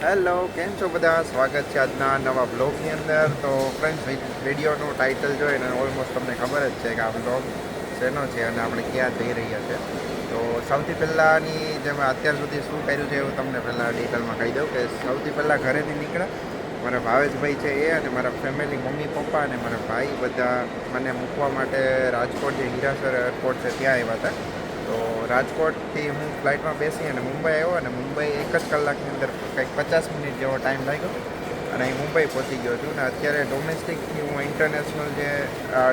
Hello, કેમ છો બધા? સ્વાગત છે આજના નવા બ્લોગની અંદર. તો ફ્રેન્ડ્સ વિડીયોનું ટાઇટલ જોઈને ઓલમોસ્ટ તમને ખબર જ છે કે આ બ્લોગ શેનો છે અને આપણે ક્યાં જઈ રહ્યા છે. તો સૌથી પહેલાંની જે મેં અત્યાર સુધી શું કર્યું છે એવું તમને પહેલાં ડિટેલમાં કહી દઉં કે સૌથી પહેલાં ઘરેથી નીકળ્યા. મારા ભાવેશભાઈ છે એ અને મારા ફેમિલી મમ્મી, પપ્પા અને મારા ભાઈ બધા મને મૂકવા માટે રાજકોટ જે હીરાસર એરપોર્ટ છે ત્યાં આવ્યા હતા. તો રાજકોટથી હું ફ્લાઇટમાં બેસી અને મુંબઈ આવ્યો અને મુંબઈ એક જ કલાકની અંદર કંઈક પચાસ મિનિટ જેવો ટાઈમ લાગ્યો અને અહીં મુંબઈ પહોંચી ગયો છું. અને અત્યારે ડોમેસ્ટિકથી હું ઇન્ટરનેશનલ જે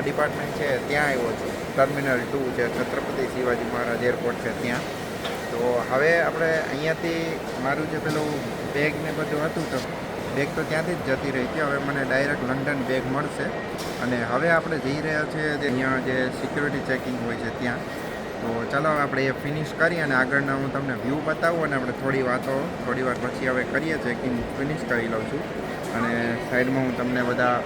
ડિપાર્ટમેન્ટ છે ત્યાં આવ્યો છું. ટર્મિનલ ટુ જે છત્રપતિ શિવાજી મહારાજ એરપોર્ટ છે ત્યાં. તો હવે આપણે અહીંયાથી મારું જે પેલું બેગ ને બધું હતું તો બેગ તો ત્યાંથી જ જતી રહી હતી હવે મને ડાયરેક્ટ લંડન બેગ મળશે. અને હવે આપણે જઈ રહ્યા છીએ જે અહીંયા જે સિક્યુરિટી ચેકિંગ હોય છે ત્યાં. તો ચાલો આપણે એ ફિનિશ કરી અને આગળના હું તમને વ્યૂ બતાવું અને આપણે થોડી વાતો, થોડી વાર પછી હવે કરીએ ચેકિંગ ફિનિશ કરી લઉં છું. અને સાઈડમાં હું તમને બધા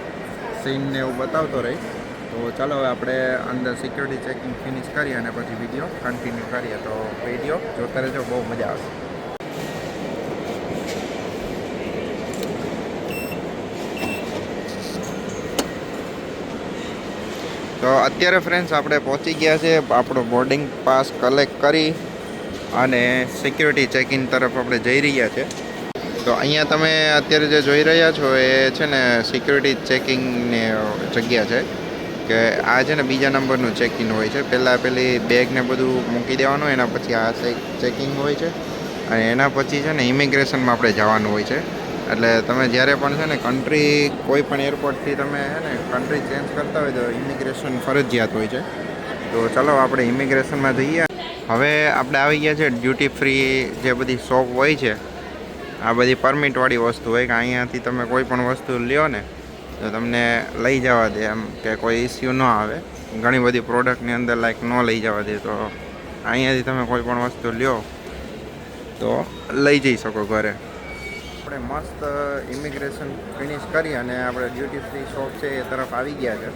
સીનને એવું બતાવતો રહીશ. તો ચાલો હવે આપણે અંદર સિક્યુરિટી ચેકિંગ ફિનિશ કરી અને પછી વીડિયો કન્ટિન્યુ કરીએ. તો વીડિયો જોતા રહેજો, બહુ મજા આવશે. તો અત્યારે ફ્રેન્ડ્સ આપણે પહોંચી ગયા છે આપણો બોર્ડિંગ પાસ કલેક્ટ કરી અને સિક્યુરિટી ચેકિંગ તરફ આપણે જઈ રહ્યા છે. તો અહીંયા તમે અત્યારે જે જોઈ રહ્યા છો એ છે ને સિક્યુરિટી ચેકિંગની જગ્યા છે કે આ છે ને બીજા નંબરનું ચેકિંગ હોય છે. પહેલાં પેલી બેગને બધું મૂકી દેવાનું, એના પછી આ ચેકિંગ હોય છે અને એના પછી છે ને ઇમિગ્રેશનમાં આપણે જવાનું હોય છે. એટલે તમે જ્યારે પણ છે ને કન્ટ્રી કોઈ પણ એરપોર્ટથી તમે છે ને કન્ટ્રી ચેન્જ કરતા હોય તો ઇમિગ્રેશન ફરજિયાત હોય છે. તો ચલો આપણે ઇમિગ્રેશનમાં જઈએ. હવે આપણે આવી ગયા છે ડ્યુટી ફ્રી જે બધી શોપ હોય છે, આ બધી પરમિટવાળી વસ્તુ હોય કે અહીંયાથી તમે કોઈ પણ વસ્તુ લ્યો ને, તો તમને લઈ જવા દે એમ કે કોઈ ઇસ્યુ ન આવે. ઘણી બધી પ્રોડક્ટની અંદર લાઈક ન લઈ જવા દે તો અહીંયાથી તમે કોઈ પણ વસ્તુ લ્યો તો લઈ જઈ શકો ઘરે. આપણે મસ્ત ઇમિગ્રેશન ફિનિશ કરી અને આપણે ડ્યુટી ફ્રી શોપ છે એ તરફ આવી ગયા છે.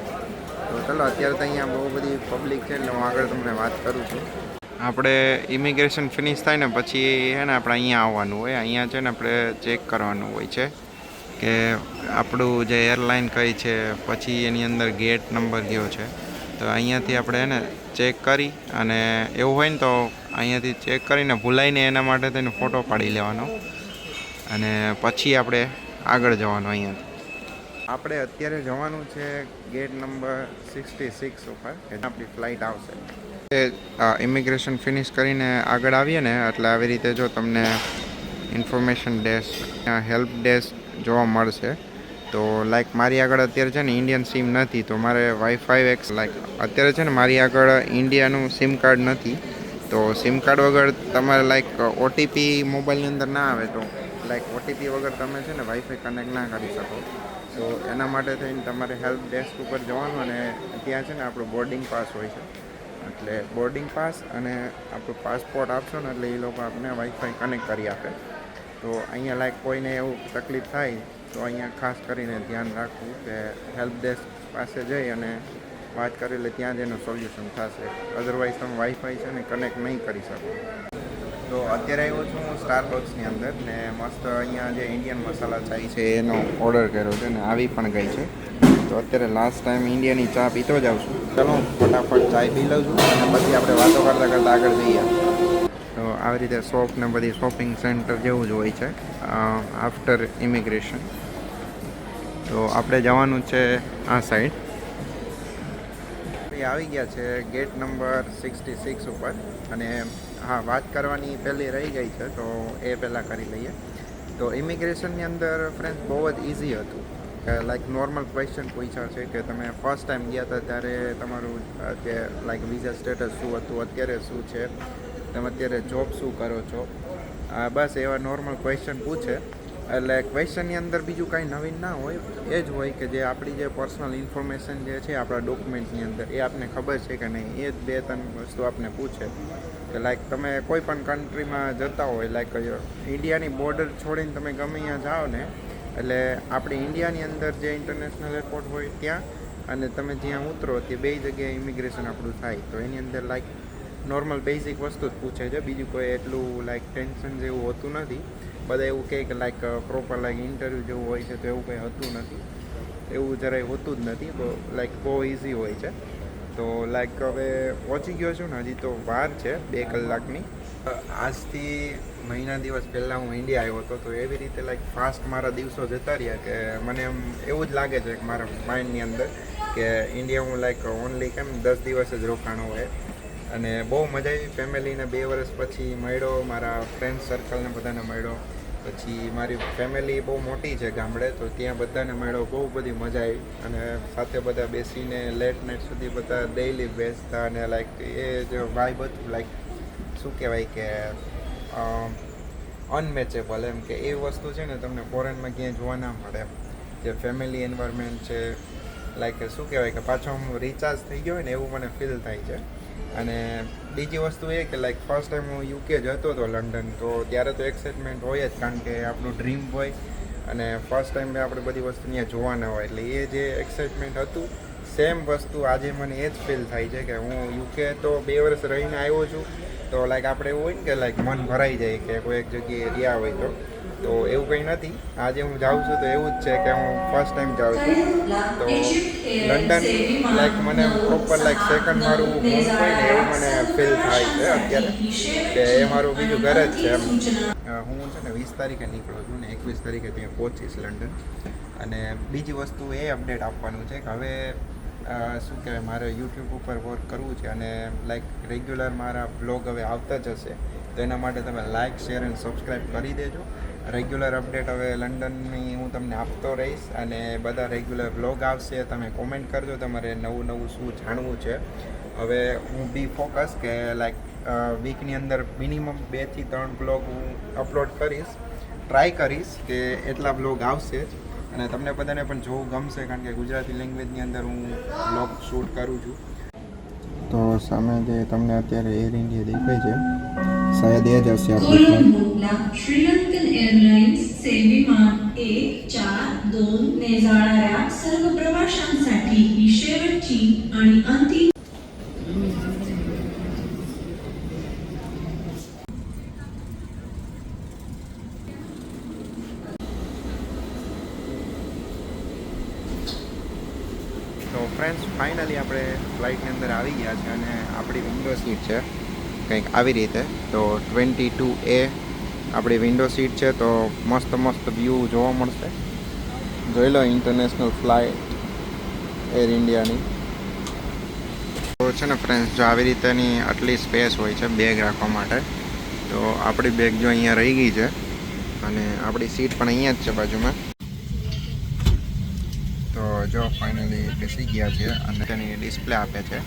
તો ચલો, અત્યારે તો અહીંયા બહુ બધી પબ્લિક છે એટલે હું આગળ તમને વાત કરું છું. આપણે ઇમિગ્રેશન ફિનિશ થાય ને પછી છે ને આપણે અહીંયા આવવાનું હોય. અહીંયા છે ને આપણે ચેક કરવાનું હોય છે કે આપણું જે એરલાઇન કઈ છે, પછી એની અંદર ગેટ નંબર ગયો છે. તો અહીંયાથી આપણે એને ચેક કરી અને એવું હોય ને તો અહીંયાથી ચેક કરીને ભૂલાઈને એના માટે તેનો ફોટો પાડી લેવાનો. અને પછી આપણે આગળ જવાનું અહીંયા. આપણે અત્યારે જવાનું છે ગેટ નંબર સિક્સટી સિક્સ ઉપર આપણી ફ્લાઇટ આવશે. ઇમિગ્રેશન ફિનિશ કરીને આગળ આવીએ ને એટલે આવી રીતે જો તમને ઇન્ફોર્મેશન ડેસ્ક હેલ્પ ડેસ્ક જોવા મળશે તો લાઈક મારી આગળ અત્યારે છે ને ઇન્ડિયન સિમ નથી તો મારે વાઈફાઈ એક્સ લાઈક અત્યારે છે ને મારી આગળ ઇન્ડિયાનું સિમ કાર્ડ નથી તો સિમ કાર્ડ વગર તમારે લાઈક ઓટીપી મોબાઈલની અંદર ના આવે તો લાઈક ઓટીપી વગર તમે છે ને વાઈફાઈ કનેક્ટ ના કરી શકો. તો એના માટે થઈને તમારે હેલ્પ ડેસ્ક ઉપર જવાનું અને ત્યાં છે ને આપણું બોર્ડિંગ પાસ હોય છે. એટલે બોર્ડિંગ પાસ અને આપણો પાસપોર્ટ આપશો ને એટલે એ લોકો આપણને વાઈફાઈ કનેક્ટ કરી આપે. તો અહીંયા લાઈક કોઈને એવું તકલીફ થાય, તો અહીંયા ખાસ કરીને ધ્યાન રાખવું કે હેલ્પ ડેસ્ક પાસે જઈ અને વાત કરી લે, ત્યાં જ એનું સોલ્યુશન થશે. અધરવાઇઝ તમે વાઈફાઈ છે ને કનેક્ટ નહીં કરી શકો. તો અત્યારે આવ્યો છું હું સ્ટારબક્સની અંદર ને મસ્ત અહીંયા જે ઇન્ડિયન મસાલા ચાય છે એનો ઓર્ડર કર્યો છે ને આવી પણ ગઈ છે. તો અત્યારે લાસ્ટ ટાઈમ ઇન્ડિયાની ચા પીતો જ આવશું ચાલો, ફટાફટ ચાય પી લઉં છું અને પછી આપણે વાતો કરતાં કરતાં આગળ જઈએ. તો આવી રીતે શોપ ને બધી શોપિંગ સેન્ટર જેવું જ હોય છે આફ્ટર ઇમિગ્રેશન તો આપણે જવાનું છે આ સાઈડ આવી ગયા છે ગેટ નંબર સિક્સટી સિક્સ ઉપર અને હા, વાત કરવાની પહેલી રહી ગઈ છે, તો એ પહેલાં કરી લઈએ. તો ઇમિગ્રેશનની અંદર ફ્રેન્ડ્સ બહુ જ ઇઝી હતું. કે લાઈક નોર્મલ ક્વેશ્ચન પૂછ્યા છે કે તમે ફર્સ્ટ ટાઈમ ગયા હતા ત્યારે તમારું કે લાઈક વિઝા સ્ટેટસ શું હતું, અત્યારે શું છે? તમે અત્યારે જોબ શું કરો છો? બસ એવા નોર્મલ ક્વેશ્ચન પૂછે. એટલે ક્વેશ્ચનની અંદર બીજું કાંઈ નવીન ના હોય, એ જ હોય કે જે આપણી જે પર્સનલ ઇન્ફોર્મેશન જે છે, આપણા ડોક્યુમેન્ટની અંદર, એ આપને ખબર છે કે નહીં, એ જ બે ત્રણ વસ્તુ આપને પૂછે. કે લાઈક તમે કોઈ પણ કન્ટ્રીમાં જતા હોય લાઈક ઇન્ડિયાની બોર્ડર છોડીને તમે ગમે ત્યાં જાઓ ને, એટલે આપણી ઇન્ડિયાની અંદર જે ઇન્ટરનેશનલ એરપોર્ટ હોય ત્યાં, અને તમે જ્યાં ઉતરો તે બે જગ્યાએ ઇમિગ્રેશન આપણું થાય. તો એની અંદર લાઈક નોર્મલ બેઝિક વસ્તુ જ પૂછે છે. બીજું કોઈ એટલું લાઈક ટેન્શન જેવું હોતું નથી. બધા એવું કહે કે લાઈક પ્રોપર લાઈક ઇન્ટરવ્યૂ જેવું હોય છે તો એવું કંઈ હતું નથી. એવું જરાય હોતું જ નથી. લાઈક બહુ ઇઝી હોય છે. તો લાઈક હવે પહોંચી ગયો છું ને, હજી તો વાર છે, બે કલાકની. આજથી મહિના દિવસ પહેલાં હું ઇન્ડિયા આવ્યો હતો, તો એવી રીતે લાઈક ફાસ્ટ મારા દિવસો જતા રહ્યા કે મને એમ એવું જ લાગે છે કે મારા માઇન્ડની અંદર કે ઇન્ડિયા હું લાઈક ઓનલી કેમ દસ દિવસ જ રોકાણો હોય. અને બહુ મજા આવી ફેમિલીને બે વર્ષ પછી મળ્યો, મારા ફ્રેન્ડ સર્કલને બધાને મળ્યો. પછી મારી ફેમિલી બહુ મોટી છે ગામડે, તો ત્યાં બધાને મળ્યો બહુ બધી મજા આવી. અને સાથે બધા બેસીને લેટ નાઇટ સુધી બધા ડેઈલી બેસતા અને લાઈક એ જે વાઇબ હતું લાઈક શું કહેવાય કે અનમેચેબલ એમ કે એ વસ્તુ છે ને તમને ફોરેનમાં ક્યાંય જોવા ના મળે. જે ફેમિલી એન્વાયરમેન્ટ છે લાઈક શું કહેવાય કે પાછો હું રિચાર્જ થઈ ગયો હોય ને એવું મને ફીલ થાય છે. અને બીજી વસ્તુ એ કે લાઈક ફર્સ્ટ ટાઈમ હું યુકે જતો હતો લંડન તો ત્યારે તો એક્સાઇટમેન્ટ હોય જ, કારણ કે આપણું ડ્રીમ હોય અને ફર્સ્ટ ટાઈમ આપણે બધી વસ્તુ અહીંયા જોવાના હોય. એટલે એ જે એક્સાઇટમેન્ટ હતું સેમ વસ્તુ આજે મને એ જ ફીલ થાય છે કે હું યુકે તો બે વર્ષ રહીને આવ્યો છું, તો લાઈક આપણે એવું હોય ને કે લાઈક મન ભરાઈ જાય કે કોઈ એક જગ્યાએ રહ્યા હોય તો. તો એવું કંઈ નથી. આજે હું જાઉં છું તો એવું જ છે કે હું ફર્સ્ટ ટાઈમ જાઉં છું. તો લંડન લાઈક મને પ્રોપર લાઈક સેકન્ડ મારું હોમ હોય ને એવું મને ફીલ થાય છે અત્યારે. કે એ મારું બીજું ઘર જ છે એમ. હું છે ને વીસ તારીખે નીકળું છું ને એકવીસ તારીખે ત્યાં પહોંચીશ લંડન અને બીજી વસ્તુ એ અપડેટ આપવાનું છે કે હવે શું કહેવાય, મારે યુટ્યુબ ઉપર વર્ક કરવું છે અને લાઈક રેગ્યુલર મારા બ્લોગ હવે આવતા જ હશે. તો એના માટે તમે લાઇક શેર અને સબસ્ક્રાઈબ કરી દેજો. રેગ્યુલર અપડેટ હવે લંડનની હું તમને આપતો રહીશ અને બધા રેગ્યુલર બ્લોગ આવશે, તમે કોમેન્ટ કરજો, તમારે નવું નવું શું જાણવું છે. હવે હું બી ફોકસ કે લાઈક વીકની અંદર મિનિમમ બેથી ત્રણ બ્લોગ હું અપલોડ કરીશ. ટ્રાય કરીશ કે એટલા બ્લોગ આવશે જ. અને તમને બધાને પણ જોવું ગમશે, કારણ કે ગુજરાતી લેંગ્વેજની અંદર હું બ્લોગ શૂટ કરું છું. તો સામે જે તમને અત્યારે એર ઇન્ડિયા દેખાય છે, શાયદ એ જ હશે कोलंबोला श्रीलंकन एअरलाइन्स चे विमान एक चार दोन ने जाणाऱ्या सर्व प्रवाशांसाठी ही शेवटची आणि अंतिम તો ફ્રેન્ડ્સ ફાઇનલી આપણે ફ્લાઇટની અંદર આવી ગયા છે અને આપણી વિન્ડો સીટ છે કંઈક આવી રીતે તો ટ્વેન્ટી ટુ એ આપણી વિન્ડો સીટ છે તો મસ્ત મસ્ત વ્યૂ જોવા મળશે. જોઈ લો ઇન્ટરનેશનલ ફ્લાઇટ એર ઇન્ડિયાની તો છે ને ફ્રેન્ડ્સ જો આવી રીતેની આટલી સ્પેસ હોય છે બેગ રાખવા માટે, તો આપણી બેગ જો અહીંયા રહી ગઈ છે અને આપણી સીટ પણ અહીંયા જ છે બાજુમાં. તો જો ફાઇનલી બેસી ગયા છે અને તેની ડિસ્પ્લે આપે છે.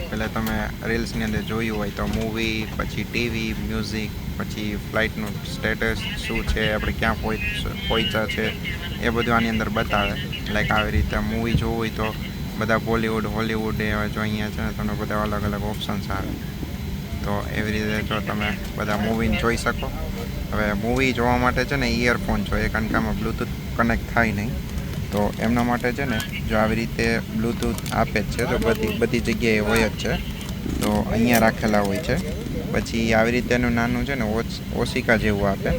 એટલે તમે રીલ્સની અંદર જોયું હોય તો મૂવી પછી ટીવી મ્યુઝિક પછી ફ્લાઇટનું સ્ટેટસ શું છે, આપણે ક્યાં પહોંચ, પહોંચ્યા છે, એ બધું આની અંદર બતાવે. લાઈક આવી રીતે મૂવી જોવું હોય તો બધા બોલિવૂડ હોલિવૂડ એવા જો અહીંયા છે ને તમને બધા અલગ અલગ ઓપ્શન્સ આવે. તો એવી રીતે જો તમે બધા મૂવીને જોઈ શકો. હવે મૂવી જોવા માટે છે ને ઇયરફોન જોઈએ, કારણ કે આમાં બ્લૂટૂથ કનેક્ટ થાય નહીં. તો એમના માટે છે ને જો આવી રીતે બ્લૂટૂથ આપે જ છે, તો બધી બધી જગ્યાએ હોય જ છે. તો અહીંયા રાખેલા હોય છે. પછી આવી રીતે એનું નાનું છે ને ઓશિકા જેવું આપે.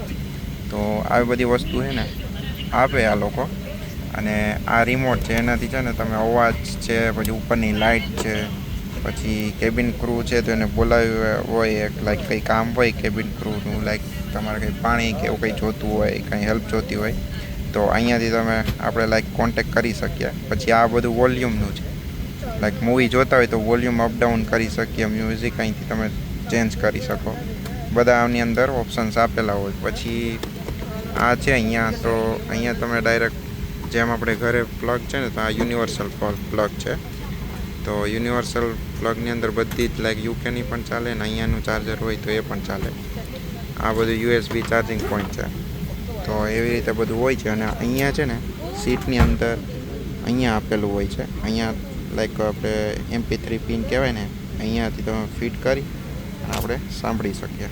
તો આવી બધી વસ્તુ છે ને આપે આ લોકો. અને આ રિમોટ છે, એનાથી છે ને તમે અવાજ છે, પછી ઉપરની લાઇટ છે, પછી કેબિન ક્રૂ છે, તો એને બોલાવ્યું હોય એક લાઈક કંઈ કામ હોય કેબિન ક્રૂનું લાઈક તમારે કંઈ પાણી કે એવું કંઈ જોતું હોય, કંઈ હેલ્પ જોતી હોય તો અહીંયાથી તમે આપણે લાઈક કોન્ટેક કરી શકીએ. પછી આ બધું વોલ્યુમનું છે. લાઈક મૂવી જોતા હોય તો વોલ્યુમ અપડાઉન કરી શકીએ. મ્યુઝિક અહીંથી તમે ચેન્જ કરી શકો. બધા આની અંદર ઓપ્શન્સ આપેલા હોય. પછી આ છે અહીંયા, તો અહીંયા તમે ડાયરેક્ટ જેમ આપણે ઘરે પ્લગ છે ને, તો આ યુનિવર્સલ પ્લગ છે. તો યુનિવર્સલ પ્લગની અંદર બધી જ લાઈક યુકેની પણ ચાલે ને, અહીંયાનું ચાર્જર હોય તો એ પણ ચાલે. આ બધું યુએસબી ચાર્જિંગ પોઈન્ટ છે. તો એવી રીતે બધું હોય છે અને અહીંયા છે ને સીટની અંદર અહીંયા આપેલું હોય છે. અહીંયા લાઈક આપણે એમપી થ્રી પિન કહેવાય ને, અહીંયાથી તમે ફિટ કરી આપણે સાંભળી શકીએ.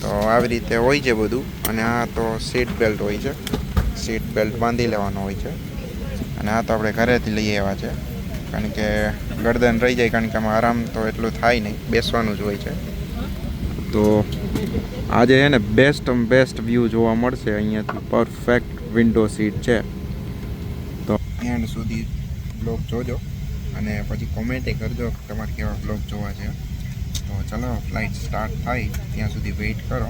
તો આવી રીતે હોય છે બધું અને આ તો સીટ બેલ્ટ હોય છે. સીટ બેલ્ટ બાંધી લેવાનો હોય છે. અને આ તો આપણે ઘરેથી લઈ આવ્યા છે. કારણ કે ગરદન રહી જાય, કારણ કે આમાં આરામ તો એટલું થાય નહીં, બેસવાનું જ હોય છે. તો આજે છે ને બેસ્ટ બેસ્ટ વ્યૂ જોવા મળશે. અહીંયાથી પરફેક્ટ વિન્ડો સીટ છે. તો એન્ડ સુધી બ્લોગ જોજો અને પછી કોમેન્ટ કરજો તમારે કેવા બ્લોગ જોવા છે. તો ચલો ફ્લાઇટ સ્ટાર્ટ થાય. ત્યાં સુધી વેઇટ કરો.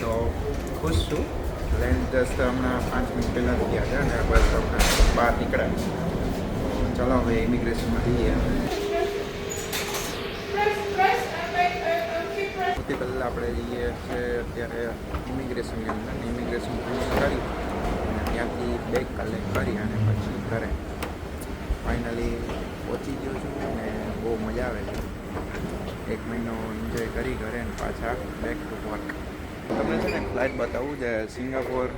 તો ખુશ છું. લેન્ડ જસ્ટ હમણાં પાંચ મિનિટ પહેલાં ગયા છે અને બસ હમણાં બહાર નીકળ્યા. ચલો હવે ઇમિગ્રેશનમાં જઈએ. પહેલાં આપણે જઈએ છે અત્યારે ઇમિગ્રેશનની અંદર. ઇમિગ્રેશન પૂરું કરી. અને ત્યાંથી બેગ કલેક્ટ કરી અને પછી ઘરે. ફાઇનલી પહોંચી ગયો છું અને બહુ મજા આવે છે. એક મહિનો એન્જોય કરી ઘરે અને પાછા બેક ટુ વર્ક તમને છે ને ફ્લાઇટ બતાવું જે સિંગાપોર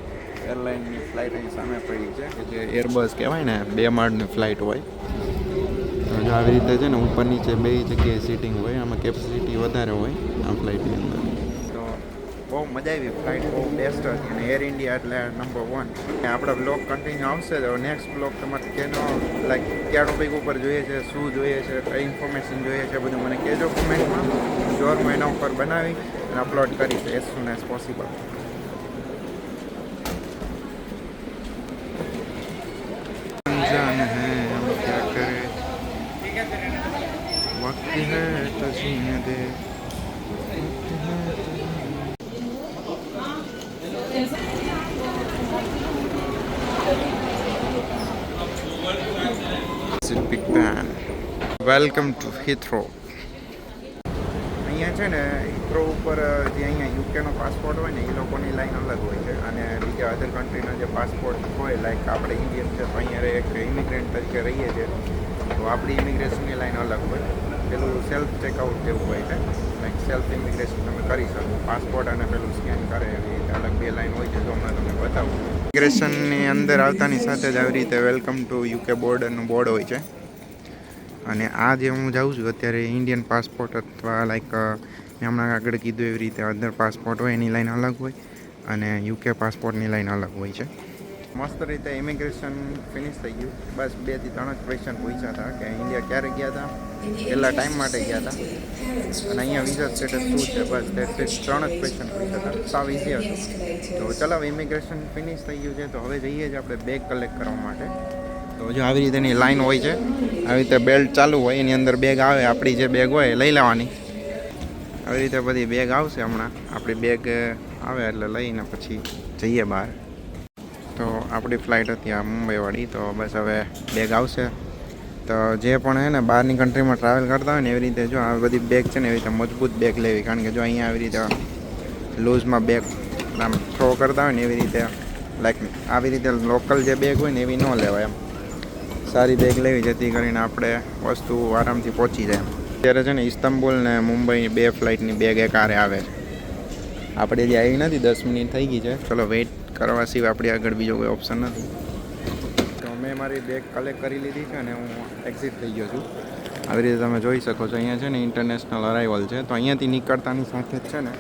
એરલાઇનની ફ્લાઇટ અહીં સામે પડી છે, કે જે એરબસ કહેવાય ને, બે માળની ફ્લાઇટ હોય. જો આવી રીતે છે ને ઉપર નીચે બે જગ્યાએ સીટિંગ હોય, આમાં કેપેસિટી વધારે હોય આ ફ્લાઇટની અંદર. તો બહુ મજા આવી ફ્લાઇટ બહુ બેસ્ટ હતી. અને એર ઇન્ડિયા એટલે નંબર વન આપણો બ્લોગ કન્ટિન્યુ આવશે તો નેક્સ્ટ બ્લોગ તમારે કેનો લાઈક કયા ટોપિક ઉપર જોઈએ છે, શું જોઈએ છે, કઈ ઇન્ફોર્મેશન જોઈએ છે બધું મને કહેજો કોમેન્ટમાં શ્યોર હું એના ઉપર બનાવી. અને અપલોડ કરીશ એઝ સુન એઝ પોસિબલ जान है हम क्या करें वक्त है तो जीने दे वक्त है तो Big Ben. Welcome to Heathrow અહીંયા છે ને હિથ્રો ઉપર જે અહીંયા યુકેનો પાસપોર્ટ હોય ને એ લોકોની લાઈન અલગ હોય છે. અને બીજા અધર કન્ટ્રીના જે પાસપોર્ટ હોય લાઈક આપણે ઇન્ડિયન છે, તો અહીંયા એક ઇમિગ્રન્ટ તરીકે રહીએ છીએ તો આપણી ઇમિગ્રેશનની લાઈન અલગ હોય. પેલું સેલ્ફ ચેકઆઉટ જેવું હોય છે. લાઈક સેલ્ફ ઇમિગ્રેશન તમે કરી શકો. પાસપોર્ટ અને પેલું સ્કેન કરે એવી અલગ બે લાઈન હોય છે, તો હમણાં તમને બતાવું. ઇમિગ્રેશનની અંદર આવતાની સાથે જ આવી રીતે વેલકમ ટુ યુકે બોર્ડરનું બોર્ડ હોય છે. અને આ જે હું જાઉં છું અત્યારે ઇન્ડિયન પાસપોર્ટ અથવા લાઈક મેં હમણાં આગળ કીધું એવી રીતે અધર પાસપોર્ટ હોય, એની લાઈન અલગ હોય અને યુકે પાસપોર્ટની લાઈન અલગ હોય છે. મસ્ત રીતે ઇમિગ્રેશન ફિનિશ થઈ ગયું. બસ બેથી ત્રણ જ ક્વેશ્ચન પૂછ્યા હતા કે ઇન્ડિયા ક્યારે ગયા હતા? કેટલા ટાઈમ માટે ગયા હતા. અને અહીંયા વિઝા સ્ટેટસ શું છે? બસ ત્રણ જ ક્વેશ્ચન પૂછ્યા હતા. સાવ ઇઝી હતું. તો ચલો ઇમિગ્રેશન ફિનિશ થઈ ગયું છે. તો હવે જઈએ જ આપણે બેગ કલેક્ટ કરવા માટે. તો જો આવી રીતેની લાઈન હોય છે. આવી રીતે બેલ્ટ ચાલુ હોય, એની અંદર બેગ આવે, આપણી જે બેગ હોય એ લઈ લેવાની. આવી રીતે બધી બેગ આવશે હમણાં. આપણી બેગ આવે એટલે લઈને પછી જઈએ બહાર. તો આપણી ફ્લાઇટ હતી આ મુંબઈવાળી, તો બસ હવે બેગ આવશે. તો જે પણ હે ને બહારની કન્ટ્રીમાં ટ્રાવેલ કરતા હોય ને, એવી રીતે જો આ બધી બેગ છે ને, એવી રીતે મજબૂત બેગ લેવી. કારણ કે જો અહીંયા આવી રીતે લૂઝમાં બેગ આમ થ્રો કરતા હોય ને, એવી રીતે લાઈક આવી રીતે લોકલ જે બેગ હોય ને, એવી ન લેવાય એમ. સારી બેગ લેવી જેથી કરીને આપણે વસ્તુ આરામથી પહોંચી જાય. અત્યારે છે ને ઇસ્તંબુલ ને મુંબઈ બે ફ્લાઇટની બેગ એક આરે આવે છે. આપણે જે આવી નથી, દસ મિનિટ થઈ ગઈ છે. ચલો વેઇટ કરવા સિવાય આપણી આગળ બીજો કોઈ ઓપ્શન નથી. તો મેં મારી બેગ કલેક્ટ કરી લીધી છે અને હું એક્ઝિટ થઈ ગયો છું. આવી રીતે તમે જોઈ શકો છો, અહીંયા છે ને ઇન્ટરનેશનલ અરાઇવલ છે. તો અહીંયાથી નીકળતાની સાથે જ છે ને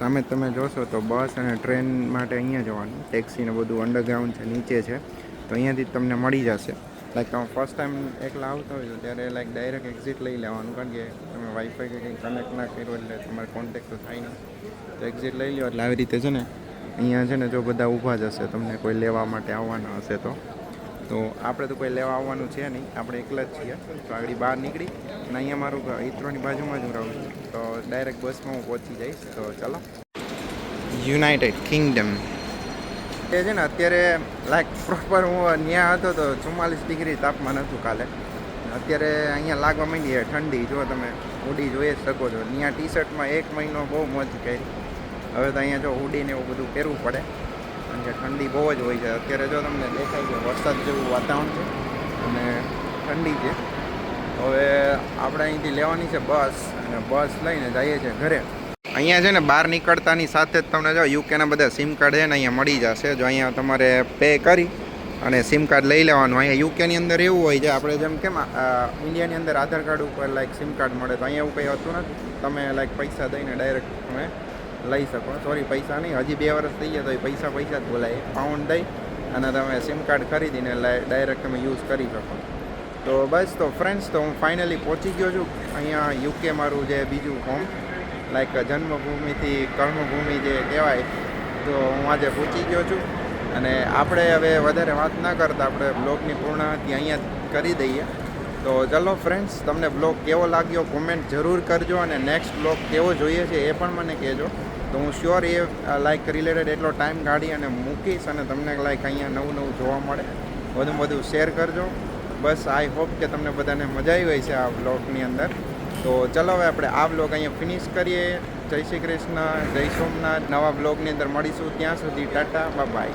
સામે તમે જોશો તો બસ અને ટ્રેન માટે અહીંયા જવાનું. ટેક્સી ને બધું અંડરગ્રાઉન્ડ છે, નીચે છે. તો અહીંયાથી તમને મળી જશે. લાઈક તમે ફર્સ્ટ ટાઈમ એકલા આવતા હોય તો ત્યારે લાઈક ડાયરેક્ટ એક્ઝિટ લઈ લેવાનું. કારણ કે તમે વાઈફાઈ કે કંઈ કનેક્ટ ના કર્યું એટલે તમારે કોન્ટેક્ટ તો થાય નહીં. તો એક્ઝિટ લઈ લો એટલે આવી રીતે છે ને, અહીંયા છે ને જો બધા ઊભા જ હશે. તમને કોઈ લેવા માટે આવવાના હશે તો. તો આપણે તો કોઈ લેવા આવવાનું છે નહીં. આપણે એકલા જ છીએ. તો આગળ બહાર નીકળી અને અહીંયા મારું ઘર ઈત્રોની બાજુમાં જ હું રહું છું. તો ડાયરેક્ટ બસમાં હું પહોંચી જઈશ. તો ચલો. યુનાઇટેડ કિંગડમ એ છે ને, અત્યારે લાઈક પ્રોપર હું ત્યાં હતો તો ચુમ્માલીસ ડિગ્રી તાપમાન હતું કાલે. અત્યારે અહીંયા લાગવા માંડી ઠંડી, જો તમે હુડી જોઈ જ શકો છો. ત્યાં ટી શર્ટમાં એક મહિનો બહુ મોજ કરી. હવે તો અહીંયા જો હુડીને એવું બધું પહેરવું પડે. કારણ કે ઠંડી બહુ જ હોય છે. અત્યારે જો તમને દેખાય છે, વરસાદ જેવું વાતાવરણ છે અને ઠંડી છે. હવે આપણે અહીંથી લેવાની છે બસ અને બસ લઈને જઈએ છીએ ઘરે. અહીંયા છે ને બહાર નીકળતાની સાથે જ તમને જો યુકેના બધા સિમ કાર્ડ છે ને અહીંયા મળી જશે. જો અહીંયા તમારે પે કરી અને સિમ કાર્ડ લઈ લેવાનું. અહીંયા યુકેની અંદર એવું હોય છે, આપણે જેમ કેમ ઇન્ડિયાની અંદર આધાર કાર્ડ ઉપર લાઈક સિમ કાર્ડ મળે તો અહીંયા એવું કંઈ હતું નથી. તમે લાઈક પૈસા દઈને ડાયરેક્ટ તમે લઈ શકો. સોરી પૈસા નહીં. હજી બે વર્ષ થઈ ગયા તો એ પૈસા પૈસા જ બોલાય. પાઉન્ડ દઈ અને તમે સિમ કાર્ડ ખરીદીને ડાયરેક્ટ તમે યુઝ કરી શકો. તો બસ, તો ફ્રેન્ડ્સ તો હું ફાઇનલી પહોંચી ગયો છું. અહીંયા યુકે મારું જે બીજું હોમ લાઈક જન્મભૂમિથી કર્મભૂમિ જે કહેવાય, તો હું આજે પહોંચી ગયો છું. અને આપણે હવે વધારે વાત ના કરતા, આપણે બ્લોગની પૂર્ણાહતિ અહીંયા કરી દઈએ. તો ચલો ફ્રેન્ડ્સ તમને બ્લોગ કેવો લાગ્યો કોમેન્ટ જરૂર કરજો અને નેક્સ્ટ બ્લોગ કેવો જોઈએ છે એ પણ મને કહેજો. તો હું શ્યોર એ લાઈક રિલેટેડ એટલો ટાઈમ કાઢી અને મૂકીશ અને તમને લાઈક અહીંયા નવું નવું જોવા મળે. વધુ વધુ શેર કરજો. બસ આઈ હોપ કે તમને બધાને મજા આવી હોય છે આ બ્લોગની અંદર. તો ચલો હવે આપણે આ બ્લોગ અહીંયા ફિનિશ કરીએ. જય શ્રી કૃષ્ણ, જય સોમનાથ. નવા બ્લોગની અંદર મળીશું. ત્યાં સુધી ટાટા બાય